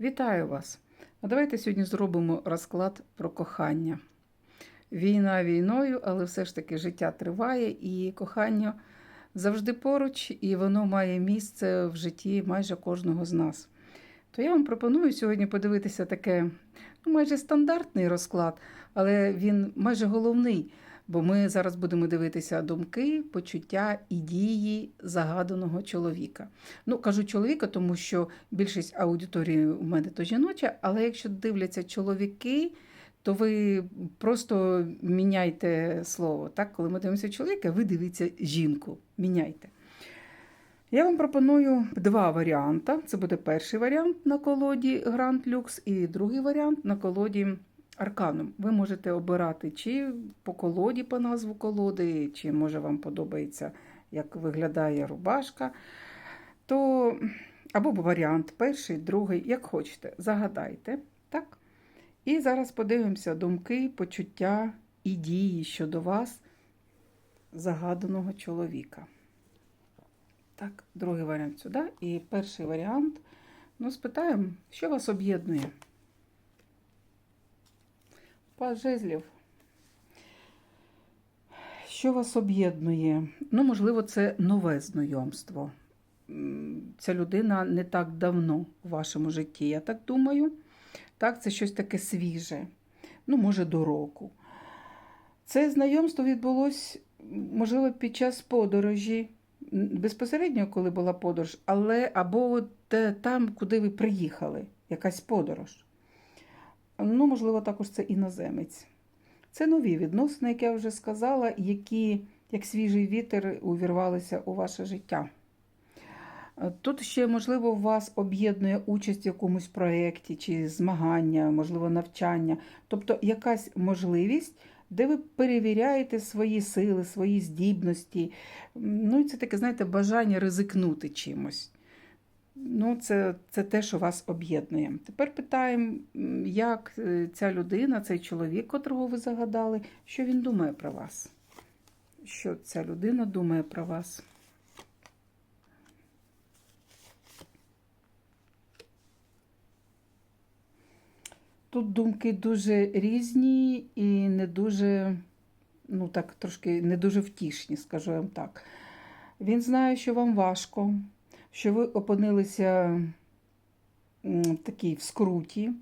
Вітаю вас! А давайте сьогодні зробимо розклад про кохання. Війна війною, але все ж таки життя триває, і кохання завжди поруч, і воно має місце в житті майже кожного з нас. То я вам пропоную сьогодні подивитися таке ну, майже стандартний розклад, але він майже головний, бо ми зараз будемо дивитися думки, почуття і дії загаданого чоловіка. Ну, кажу чоловіка, тому що більшість аудиторії у мене то жіноча, але якщо дивляться чоловіки, то ви просто міняйте слово. Так? Коли ми дивимося чоловіка, ви дивіться жінку. Міняйте. Я вам пропоную два варіанти. Це буде перший варіант на колоді Grand Lux і другий варіант на колоді Арканум. Ви можете обирати чи по колоді, по назву колоди, чи може вам подобається, як виглядає рубашка. То або варіант перший, другий, як хочете, загадайте. так? І зараз подивимося думки, почуття і дії щодо вас, загаданого чоловіка. Так, другий варіант сюди. І перший варіант. Ну, спитаємо, що вас об'єднує? Пас жезлів. Що вас об'єднує? Ну, можливо, це нове знайомство. Ця людина не так давно у вашому житті, я так думаю. Так, це щось таке свіже, ну, може, до року. Це знайомство відбулось, можливо, під час подорожі, безпосередньо, коли була подорож, але або от, е, там, куди ви приїхали, якась подорож. Ну, можливо, також це іноземець. Це нові відносини, як я вже сказала, які, як свіжий вітер, увірвалися у ваше життя. Тут ще, можливо, вас об'єднує участь в якомусь проєкті чи змагання, можливо, навчання, тобто якась можливість, де ви перевіряєте свої сили, свої здібності. Ну і це таке, знаєте, бажання ризикнути чимось. Ну, це, це те, що вас об'єднує. Тепер питаємо, як е, ця людина, цей чоловік, котрого ви загадали, що він думає про вас? Що ця людина думає про вас? Тут думки дуже різні і не дуже, ну так, трошки не дуже втішні, скажу вам так. Він знає, що вам важко, що ви опинилися в такій в скруті,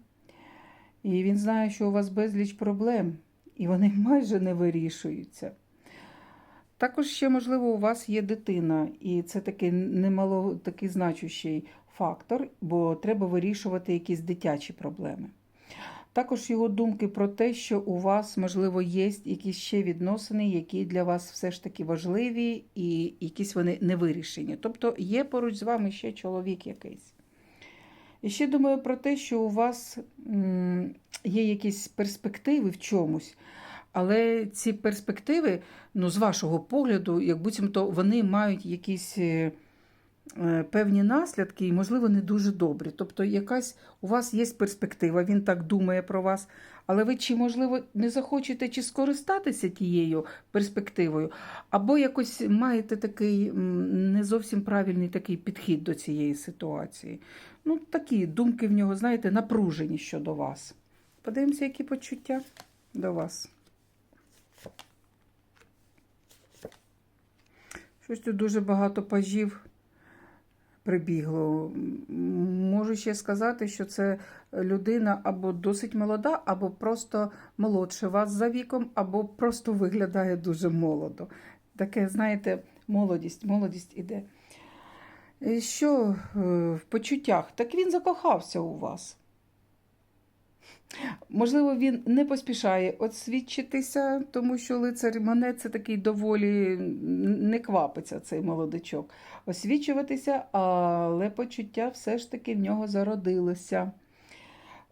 і він знає, що у вас безліч проблем, і вони майже не вирішуються. Також ще, можливо, у вас є дитина, і це такий немало такий значущий фактор, бо треба вирішувати якісь дитячі проблеми. Також його думки про те, що у вас, можливо, є якісь ще відносини, які для вас все ж таки важливі, і якісь вони не вирішені. Тобто є поруч з вами ще чоловік якийсь. І ще думаю про те, що у вас є якісь перспективи в чомусь, але ці перспективи, ну, з вашого погляду, як буцімто вони мають якісь. Е, Певні наслідки і, можливо, не дуже добрі. Тобто, якась у вас є перспектива, він так думає про вас, але ви чи, можливо, не захочете чи скористатися тією перспективою, або якось маєте такий не зовсім правильний такий підхід до цієї ситуації. Ну, такі думки в нього, знаєте, напружені щодо вас. Подивимося, які почуття до вас. Щось тут дуже багато пажів прибігло. Можу ще сказати, що це людина або досить молода, або просто молодше вас за віком, або просто виглядає дуже молодо. Таке, знаєте, молодість, молодість іде. Що е, в почуттях? Так він закохався у вас. Можливо, він не поспішає освідчитися, тому що лицар мене це такий доволі не квапиться цей молодичок. Освічуватися, але почуття все ж таки в нього зародилося.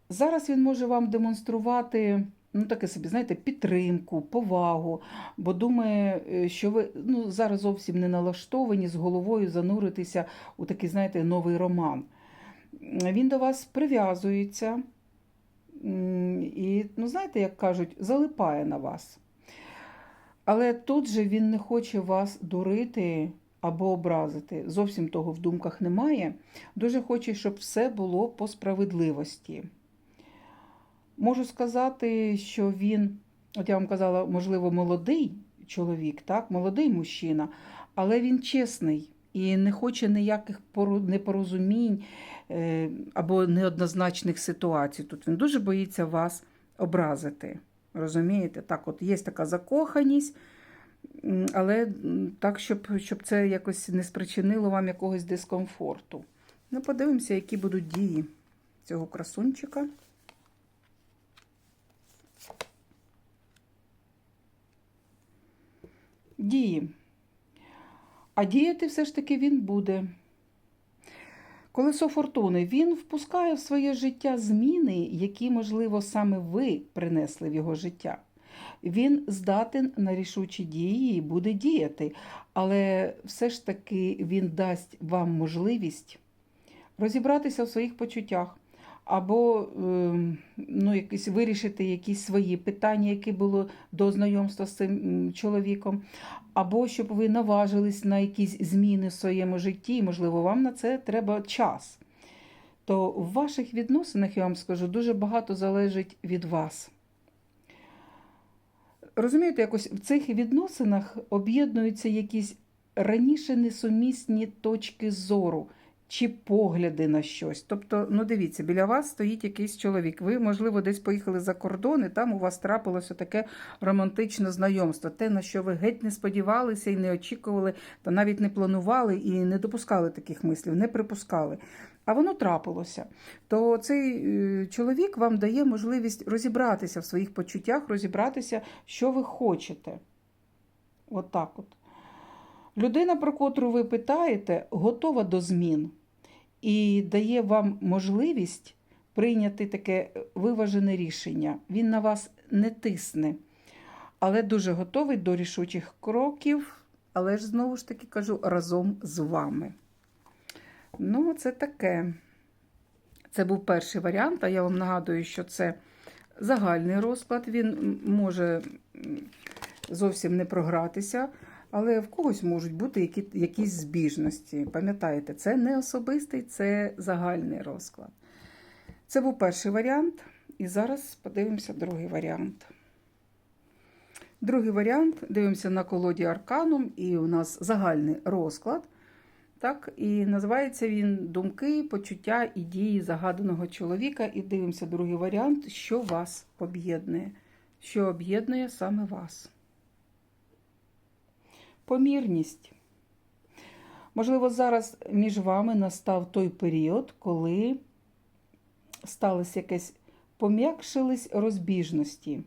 Зараз він може вам демонструвати. Ну, таке собі, знаєте, підтримку, повагу, бо думає, е, що ви ну, зараз зовсім не налаштовані з головою зануритися у такий, знаєте, новий роман. Він до вас прив'язується, І, ну, знаєте, як кажуть, залипає на вас. Але тут же він не хоче вас дурити або образити. Зовсім того в думках немає. Дуже хоче, щоб все було по справедливості. Можу сказати, що він, от я вам казала, можливо, молодий чоловік, так, молодий мужчина, але він чесний і не хоче ніяких непорозумінь або неоднозначних ситуацій. Тут він дуже боїться вас образити. Розумієте? Так, от є така закоханість, але так, щоб, щоб це якось не спричинило вам якогось дискомфорту. Ну, подивимося, які будуть дії цього красунчика. Дії. А діяти все ж таки він буде. Колесо фортуни він впускає в своє життя зміни, які, можливо, саме ви принесли в його життя. Він здатен на рішучі дії і буде діяти, але все ж таки він дасть вам можливість розібратися в своїх почуттях або ем, ну, якісь, вирішити якісь свої питання, які були до знайомства з цим чоловіком, або щоб ви наважились на якісь зміни в своєму житті, і, можливо, вам на це треба час. То в ваших відносинах, я вам скажу, дуже багато залежить від вас. Розумієте, якось в цих відносинах об'єднуються якісь раніше несумісні точки зору чи погляди на щось. Тобто, ну дивіться, біля вас стоїть якийсь чоловік. Ви, можливо, десь поїхали за кордон, і там у вас трапилося таке романтичне знайомство. Те, на що ви геть не сподівалися і не очікували, та навіть не планували і не допускали таких мислів, не припускали. А воно трапилося. То цей е, чоловік вам дає можливість розібратися в своїх почуттях, розібратися, що ви хочете. От от. Людина, про котру ви питаєте, готова до змін і дає вам можливість прийняти таке виважене рішення. Він на вас не тисне, але дуже готовий до рішучих кроків, але ж знову ж таки кажу, разом з вами. Ну, це таке. Це був перший варіант, а я вам нагадую, що це загальний розклад. Він може зовсім не програтися, але в когось можуть бути які, якісь збіжності. Пам'ятаєте, це не особистий, це загальний розклад. Це був перший варіант, і зараз подивимося другий варіант. Другий варіант дивимося на колоді Арканум, і у нас загальний розклад. Так, І називається він Думки, почуття і дії загаданого чоловіка. І дивимося другий варіант, що вас об'єднує. Що об'єднує саме вас. Помірність. Можливо, зараз між вами настав той період, коли сталося якесь пом'якшились розбіжності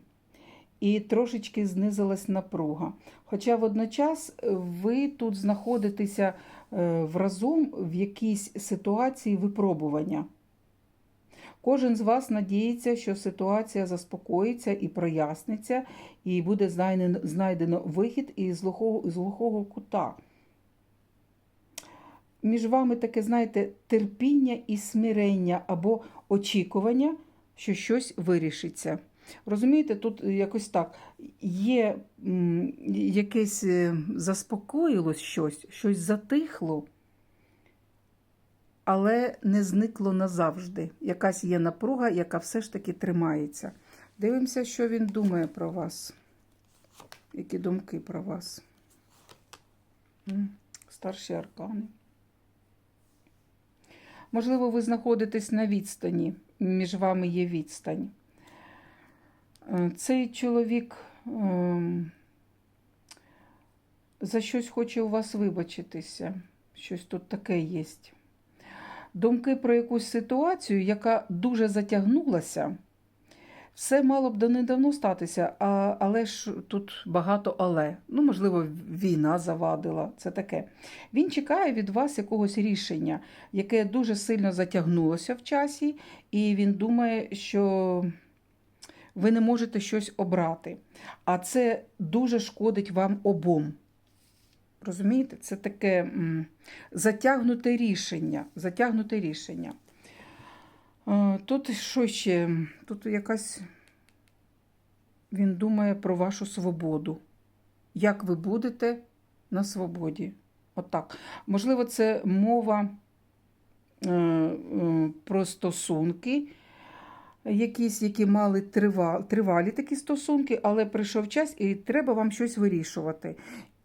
і трошечки знизилась напруга. Хоча водночас ви тут знаходитеся е, вразом в якійсь ситуації випробування. Кожен з вас надіється, що ситуація заспокоїться і проясниться, і буде знайдено, вихід із глухого, з глухого кута. Між вами таке, знаєте, терпіння і смирення або очікування, що щось вирішиться. Розумієте, тут якось так є якесь е, заспокоїлось щось, щось затихло, але не зникло назавжди. Якась є напруга, яка все ж таки тримається. Дивимося, що він думає про вас. Які думки про вас. Старші аркани. Можливо, ви знаходитесь на відстані, між вами є відстань. Е, Цей чоловік ем, за щось хоче у вас вибачитися. Щось тут таке є. Думки про якусь ситуацію, яка дуже затягнулася. Все мало б давно статися, а, але ж тут багато але. Ну, можливо, війна завадила, це таке. Він чекає від вас якогось рішення, яке дуже сильно затягнулося в часі, і він думає, що ви не можете щось обрати. А це дуже шкодить вам обом. Розумієте, це таке затягнуте рішення. Затягнуте рішення. Е, Тут що ще? Тут якась він думає про вашу свободу. Як ви будете на свободі? Отак. Можливо, це мова е, е, про стосунки, якісь, які мали тривалі такі стосунки, але прийшов час і треба вам щось вирішувати.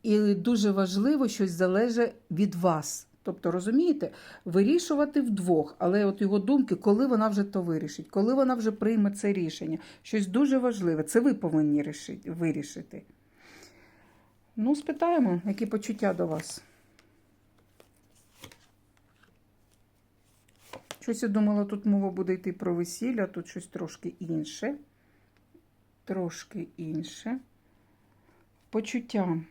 І дуже важливо, щось залежить від вас. Тобто, розумієте, вирішувати вдвох, але от його думки, коли вона вже то вирішить, коли вона вже прийме це рішення, щось дуже важливе. Це ви повинні рішити, вирішити. Ну, спитаємо, які почуття до вас. Щось я думала, тут мова буде йти про весілля, тут щось трошки інше. Трошки інше. Почуття.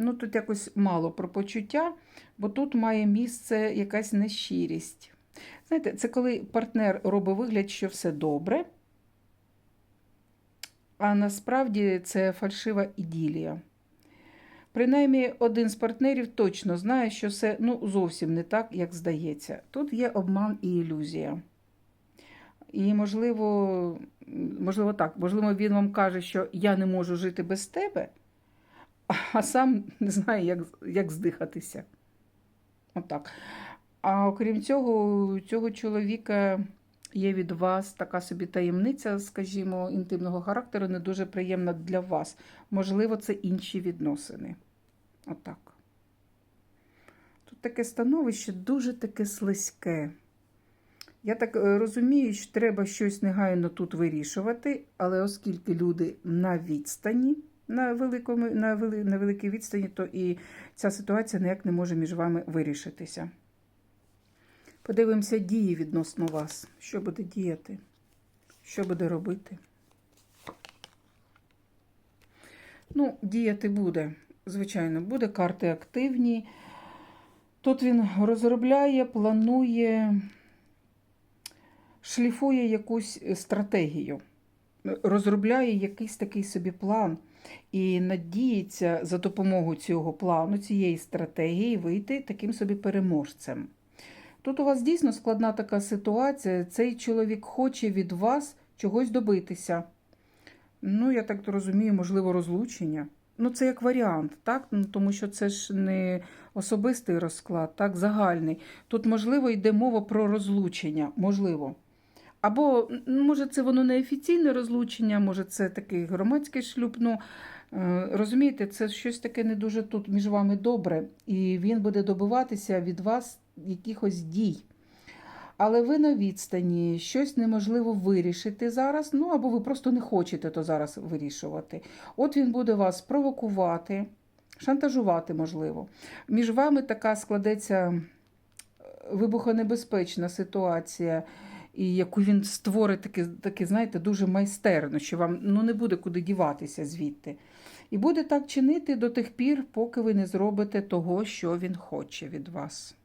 Ну, тут якось мало про почуття, бо тут має місце якась нещирість. Знаєте, це коли партнер робить вигляд, що все добре, а насправді це фальшива іділія. Принаймні, один з партнерів точно знає, що все ну, зовсім не так, як здається. Тут є обман і ілюзія. І, можливо, можливо, так, можливо, він вам каже, що я не можу жити без тебе, а сам не знає, як, як здихатися. Отак. А окрім цього, у цього чоловіка є від вас така собі таємниця, скажімо, інтимного характеру, не дуже приємна для вас. Можливо, це інші відносини. Отак. Тут таке становище дуже таке слизьке. Я так е, розумію, що треба щось негайно тут вирішувати, але оскільки люди на відстані, на, великому, на, вели, на великій відстані, то і ця ситуація ніяк не може між вами вирішитися. Подивимося дії відносно вас. Що буде діяти? Що буде робити? Ну, діяти буде. Звичайно, буде карти активні. Тут він розробляє, планує, шліфує якусь стратегію, розробляє якийсь такий собі план і надіється за допомогою цього плану, цієї стратегії вийти таким собі переможцем. Тут у вас дійсно складна така ситуація. Цей чоловік хоче від вас чогось добитися. Ну, я так розумію, можливо, розлучення. Ну, це як варіант, так? Ну, тому що це ж не особистий розклад, так, загальний. Тут, можливо, йде мова про розлучення, можливо. Або, може, це воно не офіційне розлучення, може, це такий громадський шлюб. Ну, е, розумієте, це щось таке не дуже тут між вами добре, і він буде добиватися від вас якихось дій. Але ви на відстані, щось неможливо вирішити зараз, ну або ви просто не хочете то зараз вирішувати. От він буде вас провокувати, шантажувати, можливо. Між вами така складеться вибухонебезпечна ситуація, і яку він створить таки, таки, знаєте, дуже майстерно, що вам ну, не буде куди діватися звідти. І буде так чинити до тих пір, поки ви не зробите того, що він хоче від вас.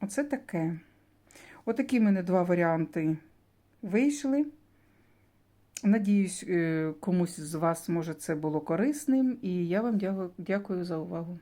Оце таке. Отакі в мене два варіанти вийшли. Надіюсь, е, комусь з вас може це було корисним, і я вам дякую за увагу.